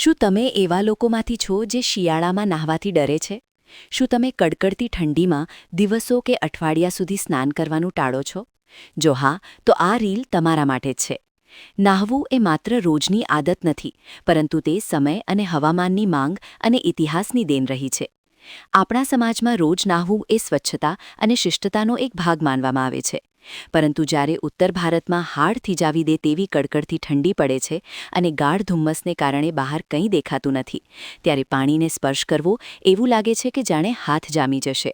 શું તમે એવા લોકોમાંથી છો જે શિયાળામાં નાહવાથી ડરે છે? શું તમે કડકડતી ઠંડીમાં દિવસો કે અઠવાડિયા સુધી સ્નાન કરવાનું ટાળો છો? જો હા, તો આ રીલ તમારા માટે જ છે. નાહવું એ માત્ર રોજની આદત નથી, પરંતુ તે સમય અને હવામાનની માંગ અને ઇતિહાસની દેન રહી છે. આપણા સમાજમાં રોજ નાહવું એ સ્વચ્છતા અને શિષ્ટતાનો એક ભાગ માનવામાં આવે છે. પરંતુ જ્યારે ઉત્તર ભારતમાં હાડ થીજાવી દે તેવી કડકડથી ઠંડી પડે છે અને ગાઢ ધુમ્મસને કારણે બહાર કંઈ દેખાતું નથી, ત્યારે પાણીને સ્પર્શ કરવો એવું લાગે છે કે જાણે હાથ જામી જશે.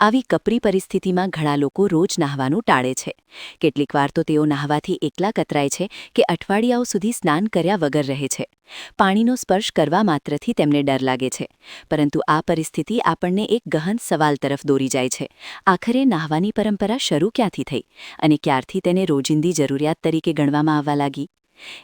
આવી કપરી પરિસ્થિતિમાં ઘણા લોકો રોજ નાહવાનું ટાળે છે. કેટલીકવાર તો તેઓ નાહવાથી એકલા કતરાય છે કે અઠવાડિયાઓ સુધી સ્નાન કર્યા વગર રહે છે. પાણીનો સ્પર્શ કરવા માત્રથી તેમને ડર લાગે છે. પરંતુ આ પરિસ્થિતિ આપણને એક ગહન સવાલ તરફ દોરી જાય છે. આખરે નાહવાની પરંપરા શરૂ ક્યાંથી થઈ? અને ક્યારથી તેને રોજિંદી જરૂરિયાત તરીકે ગણવામાં આવવા લાગી?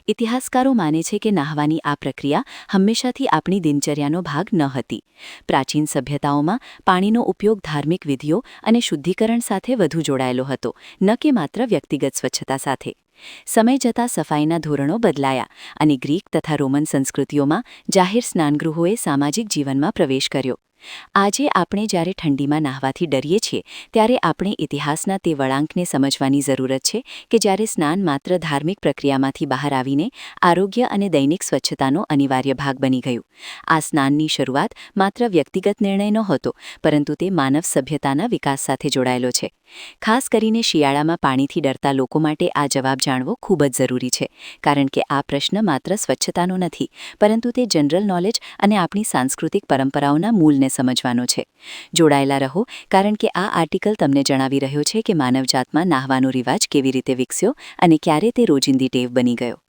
ઇતિહાસકારો માને છે કે નાહવાની આ પ્રક્રિયા હંમેશાથી આપણી દિનચર્યાનો ભાગ ન હતી. પ્રાચીન સભ્યતાઓમાં પાણીનો ઉપયોગ ધાર્મિક વિધિઓ અને શુદ્ધિકરણ સાથે વધુ જોડાયેલો હતો, ન કે માત્ર વ્યક્તિગત સ્વચ્છતા સાથે. સમય જતાં સફાઈના ધોરણો બદલાયા અને ગ્રીક તથા રોમન સંસ્કૃતિઓમાં જાહેર સ્નાનગૃહોએ સામાજિક જીવનમાં પ્રવેશ કર્યો. આજે આપણે જ્યારે ઠંડીમાં નાહવાથી ડરીએ છીએ, ત્યારે આપણે ઇતિહાસના તે વળાંકને સમજવાની જરૂરત છે કે જ્યારે સ્નાન માત્ર ધાર્મિક પ્રક્રિયામાંથી બહાર આવીને આરોગ્ય અને દૈનિક સ્વચ્છતાનો અનિવાર્ય ભાગ બની ગયું. આ સ્નાનની શરૂઆત માત્ર વ્યક્તિગત નિર્ણય નહોતો, પરંતુ તે માનવ સભ્યતાના વિકાસ સાથે જોડાયેલો છે. ખાસ કરીને શિયાળામાં પાણીથી ડરતા લોકો માટે આ જવાબ જાણવો ખૂબ જ જરૂરી છે, કારણ કે આ પ્રશ્ન માત્ર સ્વચ્છતાનો નથી, પરંતુ તે જનરલ નોલેજ અને આપણી સાંસ્કૃતિક પરંપરાઓના મૂળને સમજવાનો છે. જોડાયેલા રહો, કારણ કે આ આર્ટિકલ તમને જણાવી રહ્યો છે કે માનવજાતમાં નાહવાનો રિવાજ કેવી રીતે વિકસ્યો અને ક્યારે તે રોજિંદી ટેવ બની ગયો.